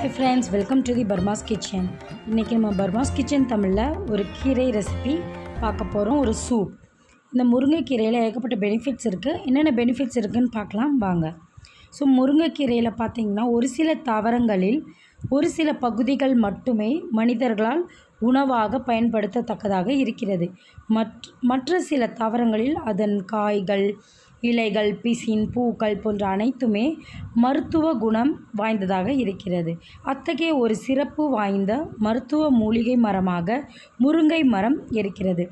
Hi friends welcome to the Burma's kitchen இன்றைக்கி நம்ம பர்மாஸ் kitchen தமிழில் ஒரு கீரை ரெசிபி பார்க்க போகிறோம் ஒரு சூப் இந்த முருங்கைக்கீரையில் ஏகப்பட்ட பெனிஃபிட்ஸ் இருக்குது என்னென்ன பெனிஃபிட்ஸ் இருக்குதுன்னு பார்க்கலாம் வாங்க. ஸோ முருங்கைக்கீரையில் பார்த்தீங்கன்னா ஒரு சில தாவரங்களில் ஒரு சில பகுதிகள் மட்டுமே மனிதர்களால் உணவாக பயன்படுத்தத்தக்கதாக இருக்கிறது. மற்ற மற்ற சில தாவரங்களில் அதன் காய்கள் இலைகள் பிசின் பூக்கள் போன்ற அனைத்துமே மருத்துவ குணம் வாய்ந்ததாக இருக்கிறது. அத்தகைய ஒரு சிறப்பு வாய்ந்த மருத்துவ மூலிகை மரமாக முருங்கை மரம் இருக்கிறது.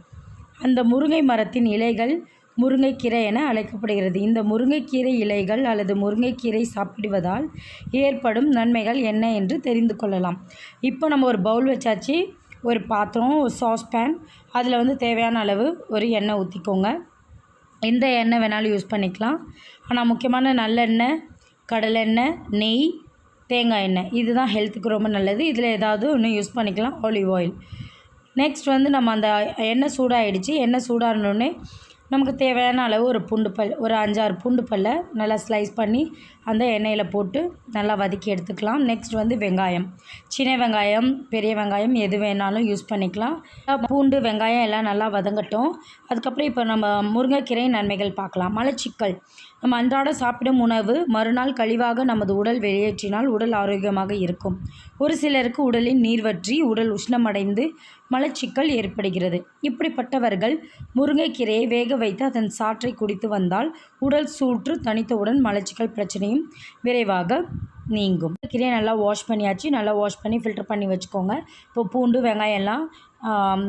அந்த முருங்கை மரத்தின் இலைகள் முருங்கைக்கீரை என அழைக்கப்படுகிறது. இந்த முருங்கைக்கீரை இலைகள் அல்லது முருங்கைக்கீரை சாப்பிடுவதால் ஏற்படும் நன்மைகள் என்ன என்று தெரிந்து கொள்ளலாம். இப்போ நம்ம ஒரு பவுல் வச்சாச்சு. ஒரு பாத்திரம் ஒரு சாஸ்பேன் அதில் வந்து தேவையான அளவு ஒரு எண்ணெய் ஊற்றிக்கோங்க எந்த எண்ணெய் வேணாலும் யூஸ் பண்ணிக்கலாம். ஆனால் முக்கியமான நல்லெண்ணெய் கடலெண்ணெய் நெய் தேங்காய் எண்ணெய். இதுதான் ஹெல்த்துக்கு ரொம்ப நல்லது. இதில் ஏதாவது ஒன்று யூஸ் பண்ணிக்கலாம். ஆலிவ் ஆயில் நெக்ஸ்ட் வந்து நம்ம அந்த எண்ணெய் சூடாகிடுச்சு எண்ணெய் சூடானோடனே நமக்கு தேவையான அளவு ஒரு பூண்டு பல் ஒரு அஞ்சாறு பூண்டு பல்லை நல்லா ஸ்லைஸ் பண்ணி அந்த எண்ணெயில் போட்டு நல்லா வதக்கி எடுத்துக்கலாம். நெக்ஸ்ட் வந்து வெங்காயம். சின்ன வெங்காயம் பெரிய வெங்காயம் எது வேணாலும் யூஸ் பண்ணிக்கலாம். பூண்டு வெங்காயம் எல்லாம் நல்லா வதங்கட்டும். அதுக்கப்புறம் இப்போ நம்ம முருங்கைக்கீரை நன்மைகள் பார்க்கலாம். மலச்சிக்கல். நம்ம அன்றாட சாப்பிடும் உணவு மறுநாள் கழிவாக நமது உடல் வெளியேற்றினால் உடல் ஆரோக்கியமாக இருக்கும். ஒரு சிலருக்கு உடலில் நீர் வற்றி உடல் உஷ்ணமடைந்து மலச்சிக்கல் ஏற்படுகிறது. இப்படிப்பட்டவர்கள் முருங்கைக்கீரையை வேக வைத்து அதன் சாற்றை குடித்து வந்தால் உடல் சூற்று தனித்தவுடன் மலச்சிக்கல் பிரச்சனையும் விரைவாக நீங்கும். கீரையை நல்லா வாஷ் பண்ணியாச்சு. நல்லா வாஷ் பண்ணி ஃபில்டர் பண்ணி வச்சுக்கோங்க. இப்போ பூண்டு வெங்காயம் எல்லாம்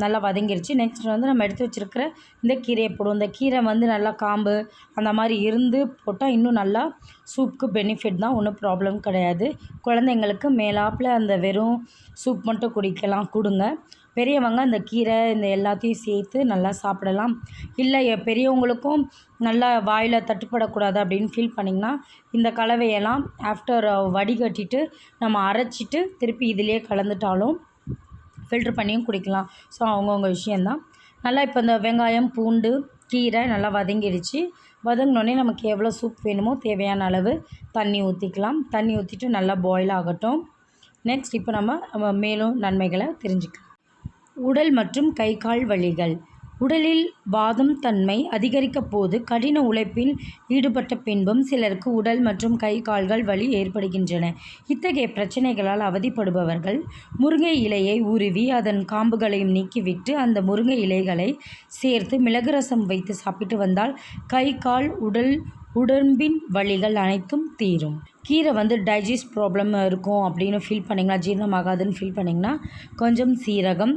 நல்லா வதங்கிருச்சு. நெக்ஸ்ட் வந்து நம்ம எடுத்து வச்சுருக்கிற இந்த கீரையை போடுவோம். இந்த கீரை வந்து நல்லா காம்பு அந்த மாதிரி இருந்து போட்டால் இன்னும் நல்லா சூப்புக்கு பெனிஃபிட் தான். ஒன்றும் ப்ராப்ளம் கிடையாது. குழந்தைங்களுக்கு மேலாப்பில் அந்த வெறும் சூப் மட்டும் குடிக்கலாம். கொடுங்க. பெரியவங்க அந்த கீரை இந்த எல்லாத்தையும் சேர்த்து நல்லா சாப்பிடலாம். இல்லை பெரியவங்களுக்கும் நல்லா வாயில் தட்டுப்படக்கூடாது அப்படின்னு ஃபீல் பண்ணிங்கன்னா இந்த கலவையெல்லாம் ஆஃப்டர் வடிகட்டிட்டு நம்ம அரைச்சிட்டு திருப்பி இதிலே கலந்துட்டாலும் ஃபில்ட்ரு பண்ணியும் குடிக்கலாம். ஸோ அவங்கவுங்க விஷயந்தான் நல்லா இப்போ இந்த வெங்காயம் பூண்டு கீரை நல்லா வதங்கிடுச்சு. வதங்கினோடனே நமக்கு எவ்வளோ சூப் வேணுமோ தேவையான அளவு தண்ணி ஊற்றிக்கலாம் தண்ணி ஊற்றிட்டு நல்லா பாயில் ஆகட்டும். நெக்ஸ்ட் இப்போ நம்ம மேலும் நன்மைகளை தெரிஞ்சுக்கலாம். உடல் மற்றும் கை கால் வலிகள். உடலில் வாதம் தன்மை அதிகரிக்க போது கடின உழைப்பில் ஈடுபட்ட பின்பும் சிலருக்கு உடல் மற்றும் கை கால்கள் வலி ஏற்படுகின்றன. இத்தகைய பிரச்சனைகளால் அவதிப்படுபவர்கள் முருங்கை இலையை உருவி அதன் காம்புகளையும் நீக்கிவிட்டு அந்த முருங்கை இலைகளை சேர்த்து மிளகு ரசம் வைத்து சாப்பிட்டு வந்தால் கை கால் உடல் உடம்பின் வலிகள் அனைத்தும் தீரும். கீரை வந்து டைஜஸ்ட் ப்ராப்ளம் இருக்கும் அப்படின்னு ஃபீல் பண்ணிங்கன்னா ஜீரணமாகாதுன்னு ஃபீல் பண்ணிங்கன்னா கொஞ்சம் சீரகம்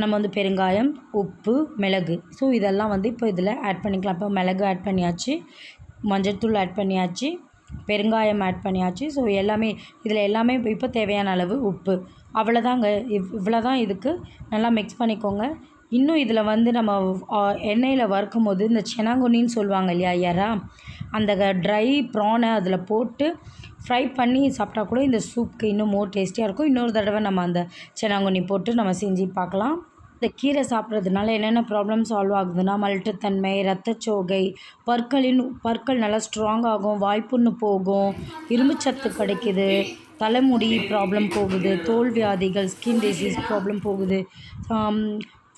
நம்ம வந்து பெருங்காயம் உப்பு மிளகு. ஸோ இதெல்லாம் வந்து இப்போ இதில் ஆட் பண்ணிக்கலாம். இப்போ மிளகு ஆட் பண்ணியாச்சு மஞ்சள்தூள் ஆட் பண்ணியாச்சு பெருங்காயம் ஆட் பண்ணியாச்சு. ஸோ எல்லாமே இதில் எல்லாமே இப்போ தேவையான அளவு உப்பு. அவ்வளோதாங்க. இவ் இவ்வளோ தான் இதுக்கு. நல்லா மிக்ஸ் பண்ணிக்கோங்க. இன்னும் இதில் வந்து நம்ம எண்ணெயில் வறுக்கும் போது இந்த செனாங்குனின்னு சொல்லுவாங்க இல்லையா யாரா அந்த ட்ரை ப்ரானை அதில் போட்டு ஃப்ரை பண்ணி சாப்பிட்டா கூட இந்த சூப்புக்கு இன்னும் மோர் டேஸ்டியாக இருக்கும். இன்னொரு தடவை நம்ம அந்த செனாங்குனி போட்டு நம்ம செஞ்சு பார்க்கலாம். இந்த கீரை சாப்பிட்றதுனால என்னென்ன ப்ராப்ளம் சால்வ் ஆகுதுன்னா மல்ட்டுத்தன்மை ரத்தச்சோகை பற்களின் பற்கள் நல்லா ஸ்ட்ராங் ஆகும் வாய்ப்புண்ணு போகும் இரும்புச்சத்து கிடைக்கிது தலைமுடி ப்ராப்ளம் போகுது தோல் வியாதிகள் ஸ்கின் டிசீஸ் ப்ராப்ளம் போகுது.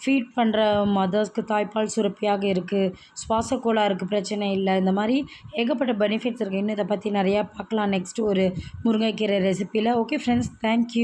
ஃபீட் பண்ணுற மதர்ஸ்க்கு தாய்ப்பால் சுரப்பியாக இருக்குது சுவாச கோளாறுக்கு பிரச்சனை இல்லை. இந்த மாதிரி ஏகப்பட்ட பெனிஃபிட்ஸ் இருக்குது இன்னும் இதை பற்றி நிறையா பார்க்கலாம். நெக்ஸ்ட்டு ஒரு முருங்கைக்கீரை ரெசிப்பியில் ஓகே ஃப்ரெண்ட்ஸ் தேங்க்யூ